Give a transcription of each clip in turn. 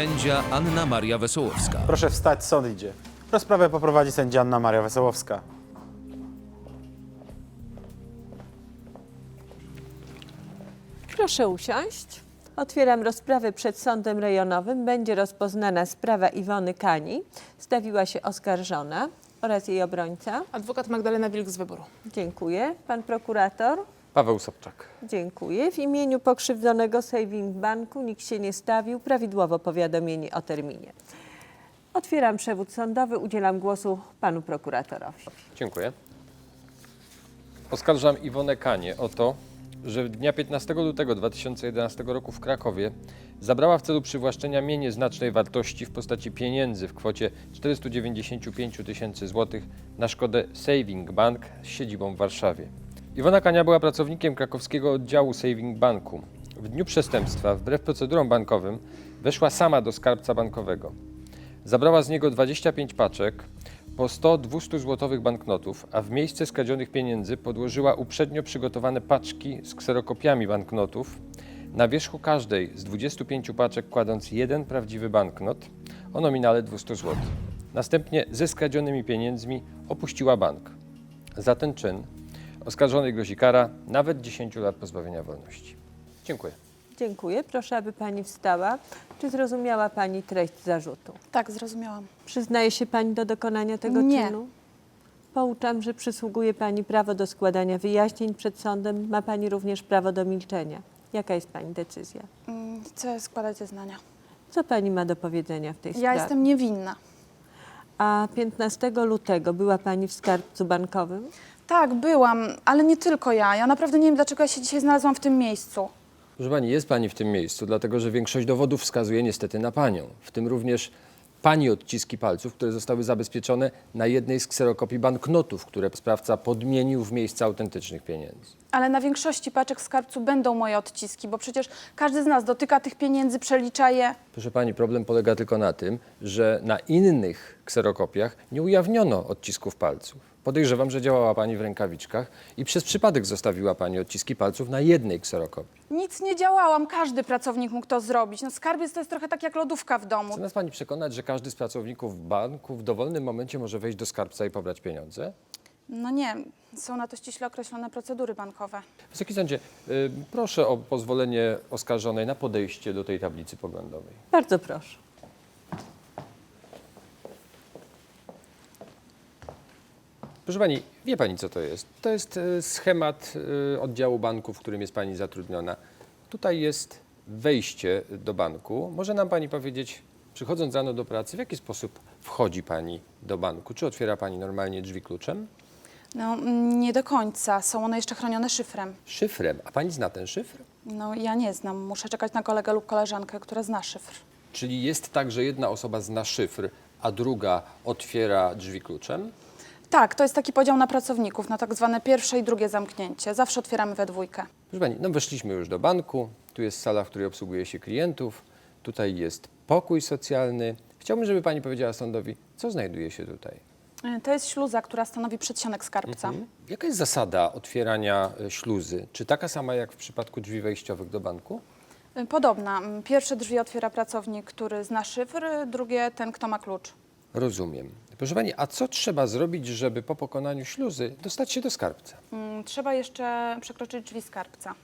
sędzia Anna Maria Wesołowska. Proszę wstać, sąd idzie. Rozprawę poprowadzi sędzia Anna Maria Wesołowska. Proszę usiąść. Otwieram rozprawę przed sądem rejonowym. Będzie rozpoznana sprawa Iwony Kani. Stawiła się oskarżona oraz jej obrońca. Adwokat Magdalena Wilk z wyboru. Dziękuję. Pan prokurator? Paweł Sobczak. Dziękuję. W imieniu pokrzywdzonego Saving Banku nikt się nie stawił. Prawidłowo powiadomieni o terminie. Otwieram przewód sądowy. Udzielam głosu panu prokuratorowi. Dziękuję. Oskarżam Iwonę Kanie o to, że dnia 15 lutego 2011 roku w Krakowie zabrała w celu przywłaszczenia mienie znacznej wartości w postaci pieniędzy w kwocie 495 tysięcy złotych na szkodę Saving Bank z siedzibą w Warszawie. Iwona Kania była pracownikiem krakowskiego oddziału Saving Banku. W dniu przestępstwa, wbrew procedurom bankowym, weszła sama do skarbca bankowego. Zabrała z niego 25 paczek po 100-200 złotowych banknotów, a w miejsce skradzionych pieniędzy podłożyła uprzednio przygotowane paczki z kserokopiami banknotów, na wierzchu każdej z 25 paczek kładąc jeden prawdziwy banknot o nominale 200 zł. Następnie ze skradzionymi pieniędzmi opuściła bank. Za ten czyn oskarżonej grozi kara nawet 10 lat pozbawienia wolności. Dziękuję. Dziękuję. Proszę, aby pani wstała. Czy zrozumiała pani treść zarzutu? Tak, zrozumiałam. Przyznaje się pani do dokonania tego Nie. czynu? Pouczam, że przysługuje pani prawo do składania wyjaśnień przed sądem. Ma pani również prawo do milczenia. Jaka jest pani decyzja? Mm, Chcę składać zeznania. Co pani ma do powiedzenia w tej Ja sprawie? jestem niewinna. A 15 lutego była pani w skarbcu bankowym? Tak, byłam, ale nie tylko ja. Ja naprawdę nie wiem, dlaczego ja się dzisiaj znalazłam w tym miejscu. Proszę Pani, jest Pani w tym miejscu, dlatego że większość dowodów wskazuje niestety na Panią, w tym również Pani odciski palców, które zostały zabezpieczone na jednej z kserokopii banknotów, które sprawca podmienił w miejsce autentycznych pieniędzy. Ale na większości paczek w skarbcu będą moje odciski, bo przecież każdy z nas dotyka tych pieniędzy, przelicza je. Proszę Pani, problem polega tylko na tym, że na innych kserokopiach nie ujawniono odcisków palców. Podejrzewam, że działała Pani w rękawiczkach i przez przypadek zostawiła Pani odciski palców na jednej kserokopii. Nic nie działałam, każdy pracownik mógł to zrobić. No skarbiec to jest trochę tak jak lodówka w domu. Chce nas Pani przekonać, że każdy z pracowników banku w dowolnym momencie może wejść do skarbca i pobrać pieniądze? No nie, są na to ściśle określone procedury bankowe. Wysoki sądzie, y, proszę o pozwolenie oskarżonej na podejście do tej tablicy poglądowej. Bardzo proszę. Proszę Pani, wie Pani co to jest? To jest y, schemat y, oddziału banku, w którym jest Pani zatrudniona. Tutaj jest wejście do banku. Może nam Pani powiedzieć, przychodząc rano do pracy, w jaki sposób wchodzi Pani do banku? Czy otwiera Pani normalnie drzwi kluczem? No mm, nie do końca, są one jeszcze chronione szyfrem. Szyfrem. A Pani zna ten szyfr? No ja nie znam, muszę czekać na kolegę lub koleżankę, która zna szyfr. Czyli jest tak, że jedna osoba zna szyfr, a druga otwiera drzwi kluczem? Tak, to jest taki podział na pracowników, na tak zwane pierwsze i drugie zamknięcie. Zawsze otwieramy we dwójkę. Proszę Pani, no weszliśmy już do banku. Tu jest sala, w której obsługuje się klientów. Tutaj jest pokój socjalny. Chciałbym, żeby Pani powiedziała sądowi, co znajduje się tutaj. Y, To jest śluza, która stanowi przedsionek skarbca. Mhm. Jaka jest zasada otwierania e, śluzy? Czy taka sama jak w przypadku drzwi wejściowych do banku? Y, Podobna. Mm, Pierwsze drzwi otwiera pracownik, który zna szyfr, drugie ten, kto ma klucz. Rozumiem. Proszę Pani, a co trzeba zrobić, żeby po pokonaniu śluzy dostać się do skarbca? Mm, Trzeba jeszcze przekroczyć drzwi skarbca.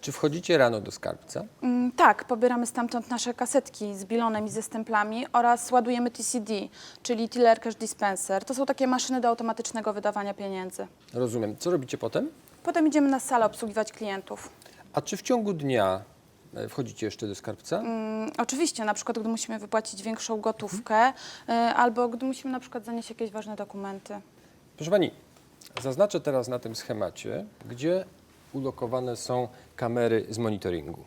Czy wchodzicie rano do skarbca? Mm, Tak, pobieramy stamtąd nasze kasetki z bilonem i ze stemplami oraz ładujemy TCD, czyli Tiller Cash Dispenser. To są takie maszyny do automatycznego wydawania pieniędzy. Rozumiem. Co robicie potem? Potem idziemy na salę obsługiwać klientów. A czy w ciągu dnia wchodzicie jeszcze do skarbca? Mm, Oczywiście, na przykład gdy musimy wypłacić większą gotówkę y, albo gdy musimy na przykład zanieść jakieś ważne dokumenty. Proszę Pani, zaznaczę teraz na tym schemacie, gdzie ulokowane są kamery z monitoringu.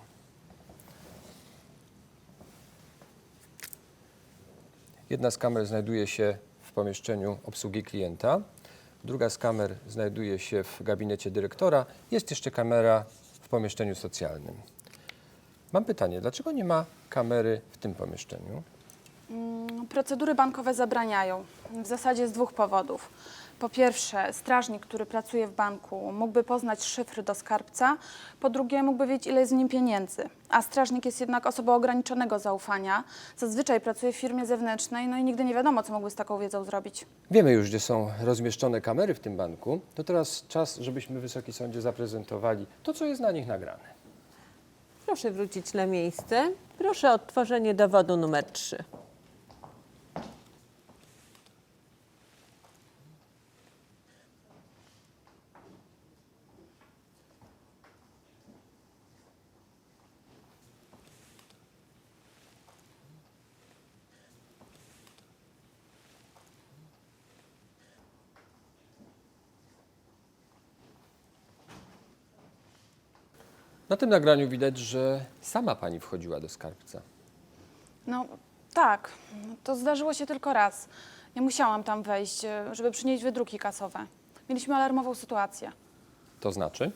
Jedna z kamer znajduje się w pomieszczeniu obsługi klienta, druga z kamer znajduje się w gabinecie dyrektora, jest jeszcze kamera w pomieszczeniu socjalnym. Mam pytanie, dlaczego nie ma kamery w tym pomieszczeniu? Mm, Procedury bankowe zabraniają w zasadzie z dwóch powodów. Po pierwsze, strażnik, który pracuje w banku, mógłby poznać szyfry do skarbca. Po drugie, mógłby wiedzieć, ile jest w nim pieniędzy. A strażnik jest jednak osobą ograniczonego zaufania. Zazwyczaj pracuje w firmie zewnętrznej, no i nigdy nie wiadomo, co mógłby z taką wiedzą zrobić. Wiemy już, gdzie są rozmieszczone kamery w tym banku. To teraz czas, żebyśmy Wysoki Sądzie zaprezentowali to, co jest na nich nagrane. Proszę wrócić na miejsce. Proszę o odtworzenie dowodu numer 3. Na tym nagraniu widać, że sama pani wchodziła do skarbca. No tak, to zdarzyło się tylko raz. Nie musiałam tam wejść, e, żeby przynieść wydruki kasowe. Mieliśmy alarmową sytuację. To znaczy?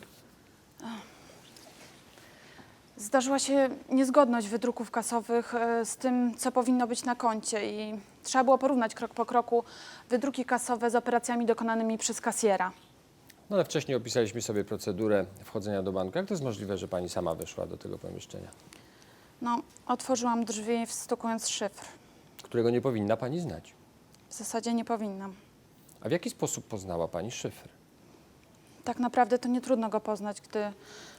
Zdarzyła się niezgodność wydruków kasowych e, z tym, co powinno być na koncie i trzeba było porównać krok po kroku wydruki kasowe z operacjami dokonanymi przez kasjera. No ale wcześniej opisaliśmy sobie procedurę wchodzenia do banku. Jak to jest możliwe, że pani sama weszła do tego pomieszczenia, No, otworzyłam drzwi wstukując szyfr. którego nie powinna pani znać? W zasadzie nie powinnam. A w jaki sposób poznała pani szyfr? Tak naprawdę to nie trudno go poznać, gdy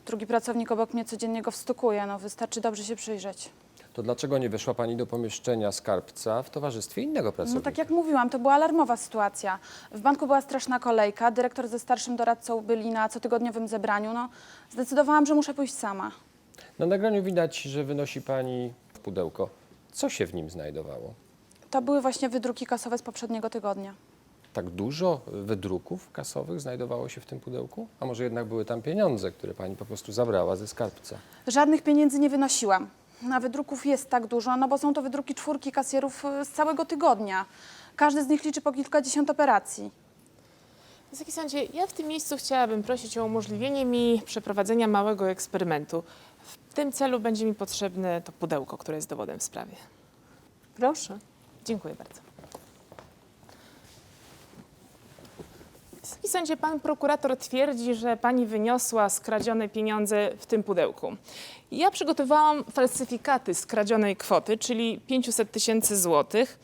drugi pracownik obok mnie codziennie go wstukuje. No, wystarczy dobrze się przyjrzeć. To dlaczego nie weszła pani do pomieszczenia skarbca w towarzystwie innego No pracownika? tak jak mówiłam, to była alarmowa sytuacja. W banku była straszna kolejka, dyrektor ze starszym doradcą byli na cotygodniowym zebraniu. No, zdecydowałam, że muszę pójść sama. Na nagraniu widać, że wynosi pani pudełko. Co się w nim znajdowało? To były właśnie wydruki kasowe z poprzedniego tygodnia. Tak dużo wydruków kasowych znajdowało się w tym pudełku? A może jednak były tam pieniądze, które pani po prostu zabrała ze skarbca? Żadnych pieniędzy nie wynosiłam. A wydruków jest tak dużo, no bo są to wydruki czwórki kasjerów y, z całego tygodnia. Każdy z nich liczy po kilkadziesiąt operacji. Wysoki sądzie, ja w tym miejscu chciałabym prosić o umożliwienie mi przeprowadzenia małego eksperymentu. W tym celu będzie mi potrzebne to pudełko, które jest dowodem w sprawie. Proszę. Dziękuję bardzo. Wysoki sądzie, pan prokurator twierdzi, że pani wyniosła skradzione pieniądze w tym pudełku. Ja przygotowałam falsyfikaty skradzionej kwoty, czyli 500 tysięcy złotych.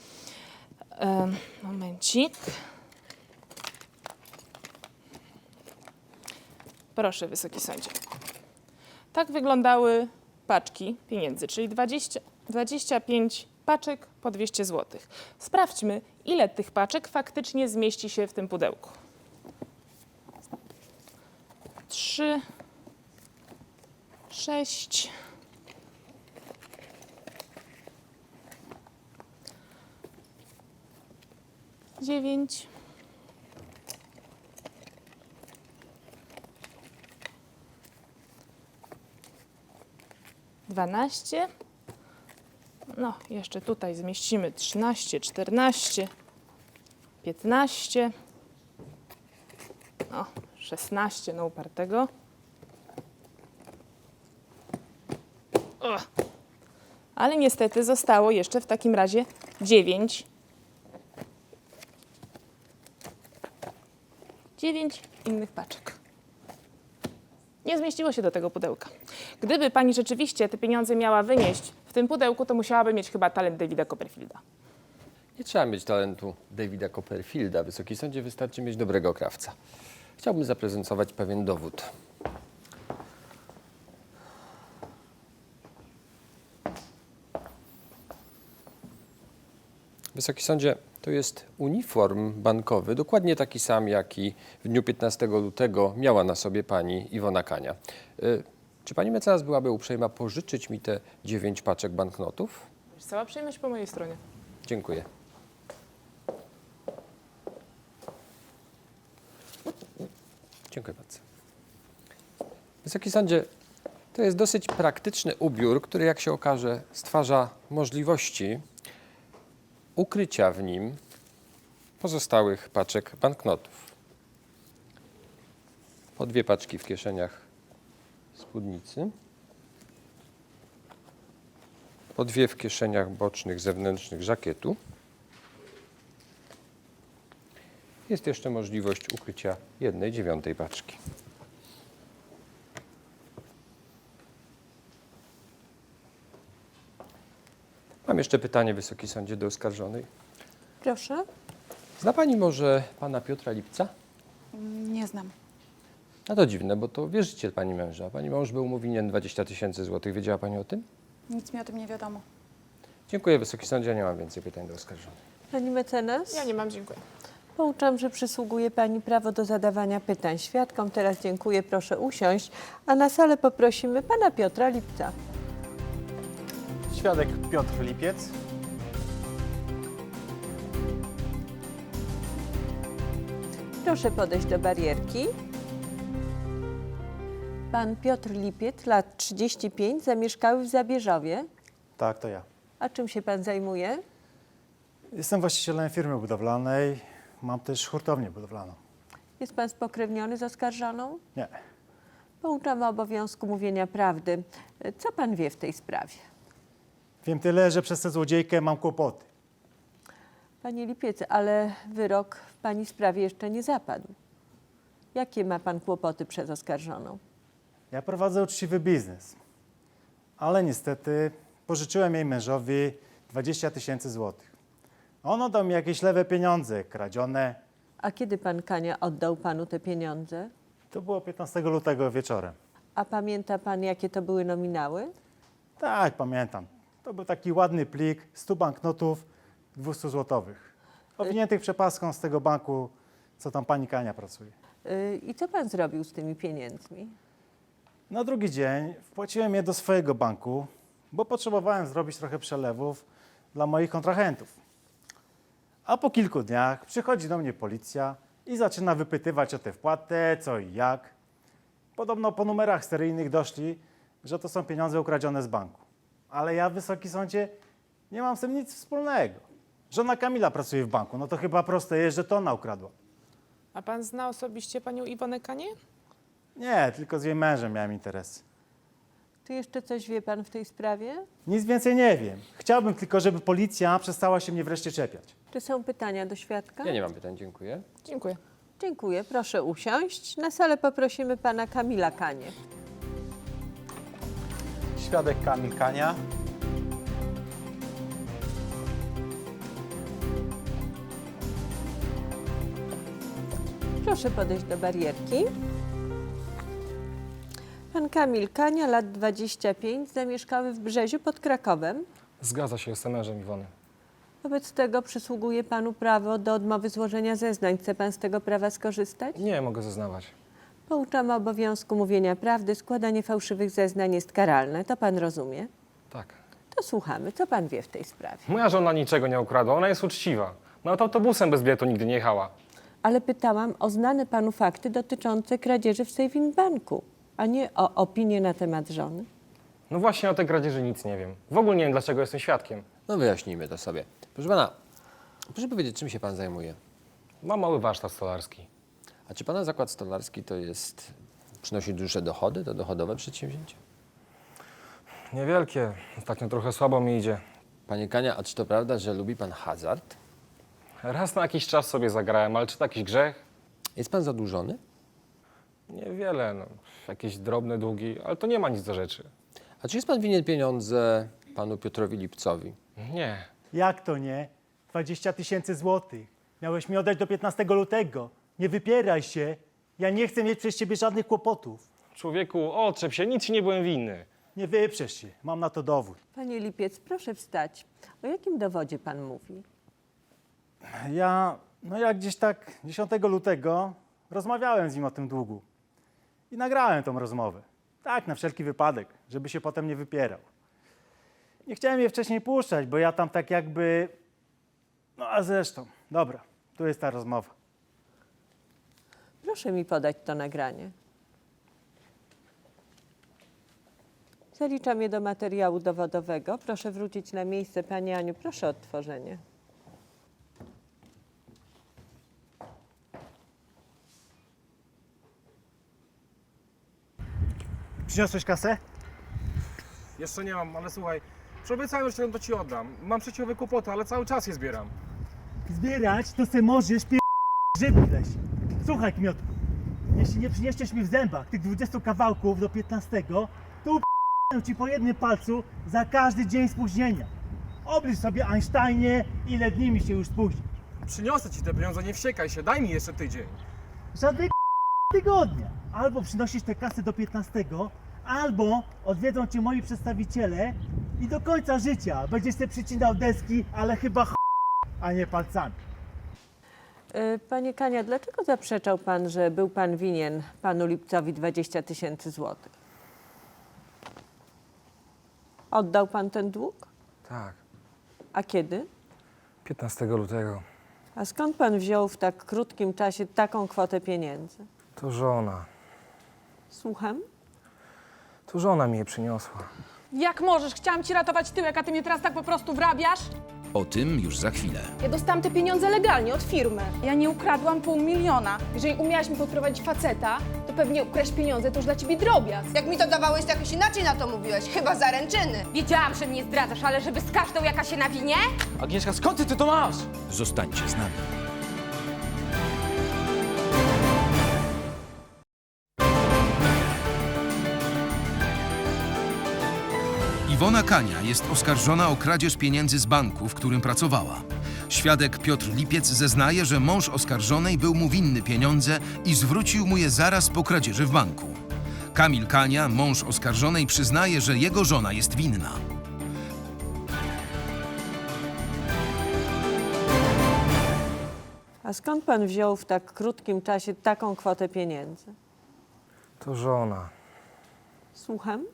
Em, momencik. Proszę, Wysoki Sądzie. Tak wyglądały paczki pieniędzy, czyli 20, 25 paczek po 200 zł. Sprawdźmy, ile tych paczek faktycznie zmieści się w tym pudełku. 3, 6, dziewięć, dwanaście. No, jeszcze tutaj zmieścimy 13, 14, 15, o, 16 no upartego. Ale niestety zostało jeszcze w takim razie 9. 9 innych paczek. Nie zmieściło się do tego pudełka. Gdyby pani rzeczywiście te pieniądze miała wynieść w tym pudełku, to musiałaby mieć chyba talent Davida Copperfielda. Nie trzeba mieć talentu Davida Copperfielda. Wysoki sądzie wystarczy mieć dobrego krawca. Chciałbym zaprezentować pewien dowód. Wysoki sądzie, to jest uniform bankowy, dokładnie taki sam, jaki w dniu 15 lutego miała na sobie pani Iwona Kania. Y, Czy pani mecenas byłaby uprzejma pożyczyć mi te dziewięć paczek banknotów? Cała przyjemność po mojej stronie. Dziękuję. Dziękuję bardzo. Wysoki sądzie, to jest dosyć praktyczny ubiór, który jak się okaże stwarza możliwości ukrycia w nim pozostałych paczek banknotów. Po dwie paczki w kieszeniach spódnicy. Po dwie w kieszeniach bocznych zewnętrznych żakietu Jest jeszcze możliwość ukrycia jednej dziewiątej paczki. Mam jeszcze pytanie, Wysoki Sądzie, do oskarżonej. Proszę. Zna Pani może Pana Piotra Lipca? Nie znam. No to dziwne, bo to wierzyciel Pani męża. Pani mąż był mu winien 20 tysięcy złotych. Wiedziała Pani o tym? Nic mi o tym nie wiadomo. Dziękuję, Wysoki Sądzie. Nie mam więcej pytań do oskarżonej. Pani mecenas? Ja nie mam, dziękuję. Pouczam, że przysługuje Pani prawo do zadawania pytań świadkom. Teraz dziękuję, proszę usiąść, a na salę poprosimy Pana Piotra Lipca. Świadek Piotr Lipiec. Proszę podejść do barierki. Pan Piotr Lipiec, lat 35, zamieszkały w Zabierzowie. Tak, to ja. A czym się Pan zajmuje? Jestem właścicielem firmy budowlanej. Mam też hurtownię budowlaną. Jest Pan spokrewniony z oskarżoną? Nie. Pouczamy obowiązku mówienia prawdy. Co Pan wie w tej sprawie? Wiem tyle, że przez tę złodziejkę mam kłopoty. Panie Lipiec, ale wyrok w Pani sprawie jeszcze nie zapadł. Jakie ma Pan kłopoty przed oskarżoną? Ja prowadzę uczciwy biznes. Ale niestety pożyczyłem jej mężowi 20 tysięcy złotych. On oddał mi jakieś lewe pieniądze, kradzione. A kiedy Pan Kania oddał Panu te pieniądze? To było 15 lutego wieczorem. A pamięta Pan, jakie to były nominały? Tak, pamiętam. To był taki ładny plik 100 banknotów 200 złotowych. Owiniętych przepaską z tego banku, co tam pani Kania pracuje. Yy, I co Pan zrobił z tymi pieniędzmi? Na drugi dzień wpłaciłem je do swojego banku, bo potrzebowałem zrobić trochę przelewów dla moich kontrahentów. A po kilku dniach przychodzi do mnie policja i zaczyna wypytywać o tę wpłatę, co i jak. Podobno po numerach seryjnych doszli, że to są pieniądze ukradzione z banku. Ale ja, Wysoki Sądzie, nie mam z tym nic wspólnego. Żona Kamila pracuje w banku, no to chyba proste jest, że to ona ukradła. A pan zna osobiście panią Iwonę Kanie? Nie, tylko z jej mężem miałem interesy. Czy jeszcze coś wie Pan w tej sprawie? Nic więcej nie wiem. Chciałbym tylko, żeby policja przestała się mnie wreszcie czepiać. Czy są pytania do świadka? Ja nie mam pytań, dziękuję. Dziękuję. Dziękuję. Proszę usiąść. Na salę poprosimy Pana Kamila Kanie. Świadek Kamil Kania. Proszę podejść do barierki. Pan Kamil Kania, lat 25, zamieszkały w Brzeziu pod Krakowem. Zgadza się, jestem mężem Iwony. Wobec tego przysługuje Panu prawo do odmowy złożenia zeznań. Chce Pan z tego prawa skorzystać? Nie mogę zeznawać. Pouczamy obowiązku mówienia prawdy. Składanie fałszywych zeznań jest karalne. To Pan rozumie? Tak. To słuchamy. Co Pan wie w tej sprawie? Moja żona niczego nie ukradła, ona jest uczciwa. Nawet autobusem bez biletu nigdy nie jechała. Ale pytałam o znane Panu fakty dotyczące kradzieży w Saving Banku, a nie o opinię na temat żony. No właśnie o tej kradzieży nic nie wiem. W ogóle nie wiem, dlaczego jestem świadkiem. No wyjaśnijmy to sobie. Proszę Pana, proszę powiedzieć, czym się Pan zajmuje? Mam mały warsztat stolarski. A czy Pana zakład stolarski to jest, przynosi duże dochody, to dochodowe przedsięwzięcie? Niewielkie. Ostatnio trochę słabo mi idzie. Panie Kania, a czy to prawda, że lubi Pan hazard? Raz na jakiś czas sobie zagrałem, ale czy to jakiś grzech? Jest Pan zadłużony? Niewiele, no. Jakieś drobne długi, ale to nie ma nic do rzeczy. A czy jest Pan winien pieniądze Panu Piotrowi Lipcowi? Nie. Jak to nie? 20 tysięcy złotych. Miałeś mi oddać do 15 lutego. Nie wypieraj się. Ja nie chcę mieć przez ciebie żadnych kłopotów. Człowieku, otrzep się, nic ci nie byłem winny. Nie wyprzesz się. Mam na to dowód. Panie Lipiec, proszę wstać. O jakim dowodzie Pan mówi? Ja, no jak gdzieś tak 10 lutego rozmawiałem z nim o tym długu. I nagrałem tą rozmowę. Tak, na wszelki wypadek, żeby się potem nie wypierał. Nie chciałem je wcześniej puszczać, bo ja tam tak jakby... No a zresztą, dobra, tu jest ta rozmowa. Proszę mi podać to nagranie. Zaliczam je do materiału dowodowego. Proszę wrócić na miejsce. Pani Aniu, proszę o odtworzenie. Przyniosłeś kasę? Jeszcze nie mam, ale słuchaj, przyobiecałem, że to ci oddam. Mam przeciechowe kłopoty, ale cały czas je zbieram. Zbierać to se możesz, pier... Żywy leś. Słuchaj, Kmiotku. Jeśli nie przyniesiesz mi w zębach tych 20 kawałków do 15, to up***ę ci po jednym palcu za każdy dzień spóźnienia. Oblicz sobie, Einsteinie, ile dni mi się już spóźni. Przyniosę ci te pieniądze, nie wściekaj się, daj mi jeszcze tydzień. Żadnego tygodnia. Albo przynosisz te kasy do 15, albo odwiedzą cię moi przedstawiciele i do końca życia będziesz sobie przycinał deski, ale chyba ch... a nie palcami. Y, Panie Kania, dlaczego zaprzeczał pan, że był pan winien panu Lipcowi 20 tysięcy złotych? Oddał pan ten dług? Tak, A kiedy? 15 lutego. A skąd pan wziął w tak krótkim czasie taką kwotę pieniędzy? To żona. Słucham? To żona mi je przyniosła. Jak możesz? Chciałam ci ratować tyłek, a ty mnie teraz tak po prostu wrabiasz? O tym już za chwilę. Ja dostałam te pieniądze legalnie od firmy. Ja nie ukradłam pół miliona. Jeżeli umiałaś mi podprowadzić faceta, to pewnie ukraść pieniądze to już dla ciebie drobiazg. Jak mi to dawałeś, to jakoś inaczej na to mówiłeś. Chyba zaręczyny. Wiedziałam, że mnie zdradzasz, ale żeby z każdą jaka się nawinie? Agnieszka, skąd ty, ty to masz? Zostańcie z nami. Kania jest oskarżona o kradzież pieniędzy z banku, w którym pracowała. Świadek Piotr Lipiec zeznaje, że mąż oskarżonej był mu winny pieniądze i zwrócił mu je zaraz po kradzieży w banku. Kamil Kania, mąż oskarżonej, przyznaje, że jego żona jest winna. A skąd pan wziął w tak krótkim czasie taką kwotę pieniędzy? To żona. Słucham?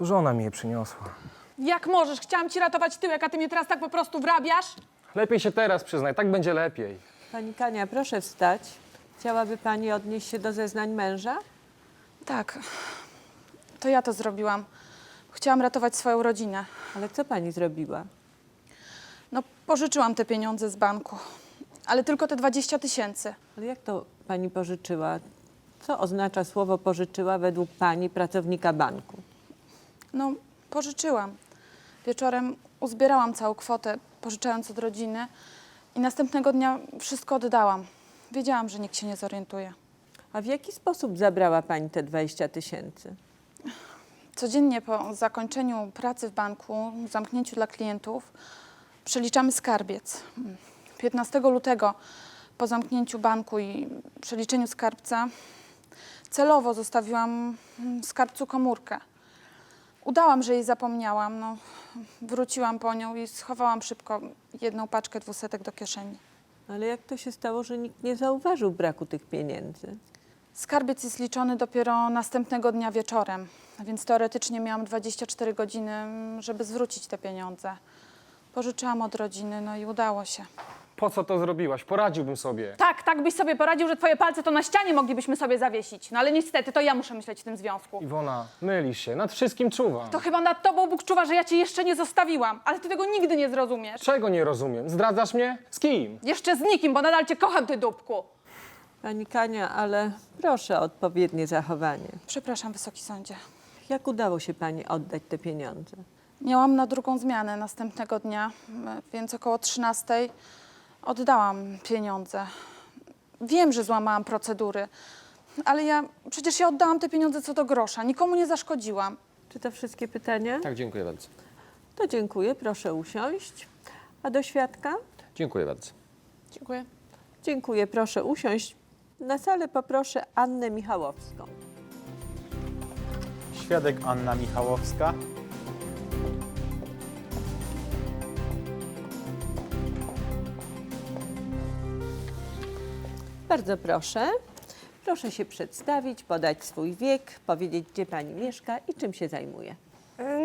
To żona mi je przyniosła. Jak możesz? Chciałam ci ratować tyłek, a ty mnie teraz tak po prostu wrabiasz? Lepiej się teraz przyznaj, tak będzie lepiej. Pani Kania, proszę wstać. Chciałaby pani odnieść się do zeznań męża? Tak, to ja to zrobiłam. Chciałam ratować swoją rodzinę. Ale co pani zrobiła? No, pożyczyłam te pieniądze z banku, ale tylko te 20 tysięcy. Ale jak to pani pożyczyła? Co oznacza słowo pożyczyła według pani pracownika banku? No, pożyczyłam. Wieczorem uzbierałam całą kwotę, pożyczając od rodziny i następnego dnia wszystko oddałam. Wiedziałam, że nikt się nie zorientuje. A w jaki sposób zabrała pani te 20 tysięcy? Codziennie po zakończeniu pracy w banku, zamknięciu dla klientów, przeliczamy skarbiec. 15 lutego po zamknięciu banku i przeliczeniu skarbca celowo zostawiłam mm, skarbcu komórkę. Udałam, że jej zapomniałam. No, wróciłam po nią i schowałam szybko jedną paczkę dwusetek do kieszeni. Ale jak to się stało, że nikt nie zauważył braku tych pieniędzy? Skarbiec jest liczony dopiero następnego dnia wieczorem, więc teoretycznie miałam 24 godziny, żeby zwrócić te pieniądze. Pożyczyłam od rodziny, no i udało się. Po co to zrobiłaś? Poradziłbym sobie. Tak, tak byś sobie poradził, że twoje palce to na ścianie moglibyśmy sobie zawiesić. No ale niestety, to ja muszę myśleć w tym związku. Iwona, mylisz się, nad wszystkim czuwam. To chyba nad tobą Bóg czuwa, że ja cię jeszcze nie zostawiłam, ale ty tego nigdy nie zrozumiesz. Czego nie rozumiem? Zdradzasz mnie? Z kim? Jeszcze z nikim, bo nadal cię kocham, ty dupku. Pani Kania, ale proszę o odpowiednie zachowanie. Przepraszam, Wysoki Sądzie. Jak udało się pani oddać te pieniądze? Miałam na drugą zmianę następnego dnia, m, więc około 13 oddałam pieniądze. Wiem, że złamałam procedury, ale ja przecież ja oddałam te pieniądze co do grosza, nikomu nie zaszkodziłam. Czy to wszystkie pytania? Tak, dziękuję bardzo. To dziękuję, proszę usiąść. A do świadka? Dziękuję bardzo. Dziękuję. Dziękuję, proszę usiąść. Na salę poproszę Annę Michałowską. Świadek Anna Michałowska. Bardzo proszę. Proszę się przedstawić, podać swój wiek, powiedzieć, gdzie pani mieszka i czym się zajmuje.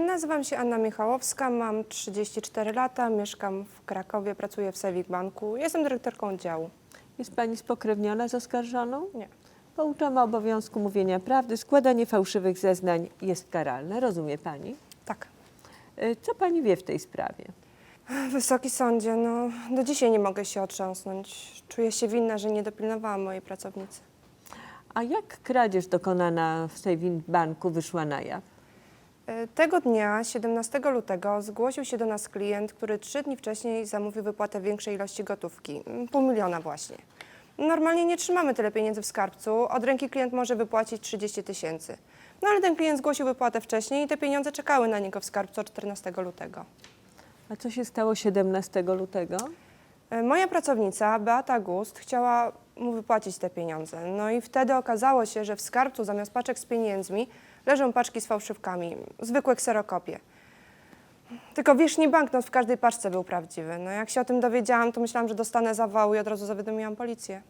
Nazywam się Anna Michałowska, mam 34 lata, mieszkam w Krakowie, pracuję w Sewik Banku. Jestem dyrektorką oddziału. Jest pani spokrewniona z oskarżoną? Nie. Pouczamy obowiązku mówienia prawdy. Składanie fałszywych zeznań jest karalne. Rozumie pani? Tak. Y, Co pani wie w tej sprawie? Wysoki sądzie, no do dzisiaj nie mogę się otrząsnąć. Czuję się winna, że nie dopilnowałam mojej pracownicy. A jak kradzież dokonana w Saving Banku wyszła na jaw? E, Tego dnia, 17 lutego, zgłosił się do nas klient, który trzy dni wcześniej zamówił wypłatę większej ilości gotówki, mm, pół miliona właśnie. Normalnie nie trzymamy tyle pieniędzy w skarbcu. Od ręki klient może wypłacić 30 tysięcy. No ale ten klient zgłosił wypłatę wcześniej i te pieniądze czekały na niego w skarbcu od 14 lutego. A co się stało 17 lutego? E, Moja pracownica, Beata Gust, chciała mu wypłacić te pieniądze. No i wtedy okazało się, że w skarbcu zamiast paczek z pieniędzmi leżą paczki z fałszywkami, zwykłe kserokopie. Tylko wieszni banknot w każdej paczce był prawdziwy. No jak się o tym dowiedziałam, to myślałam, że dostanę zawału i od razu zawiadomiłam policję.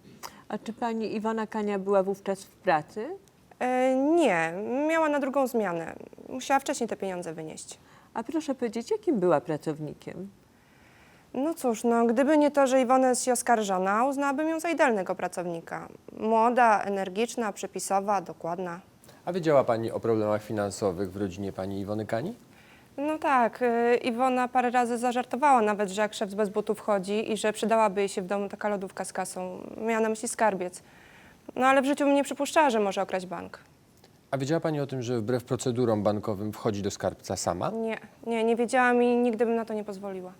A czy pani Iwona Kania była wówczas w pracy? E, nie, miała na drugą zmianę. Musiała wcześniej te pieniądze wynieść. A proszę powiedzieć, jakim była pracownikiem? No cóż, no gdyby nie to, że Iwona jest się oskarżona, uznałabym ją za idealnego pracownika. Młoda, energiczna, przepisowa, dokładna. A wiedziała Pani o problemach finansowych w rodzinie Pani Iwony Kani? No tak, y, Iwona parę razy zażartowała nawet, że jak szef bez butów chodzi i że przydałaby jej się w domu taka lodówka z kasą. Miała na myśli skarbiec. No ale w życiu bym nie przypuszczała, że może okraść bank. A wiedziała Pani o tym, że wbrew procedurom bankowym wchodzi do skarbca sama? Nie, nie, nie wiedziałam i nigdy bym na to nie pozwoliła.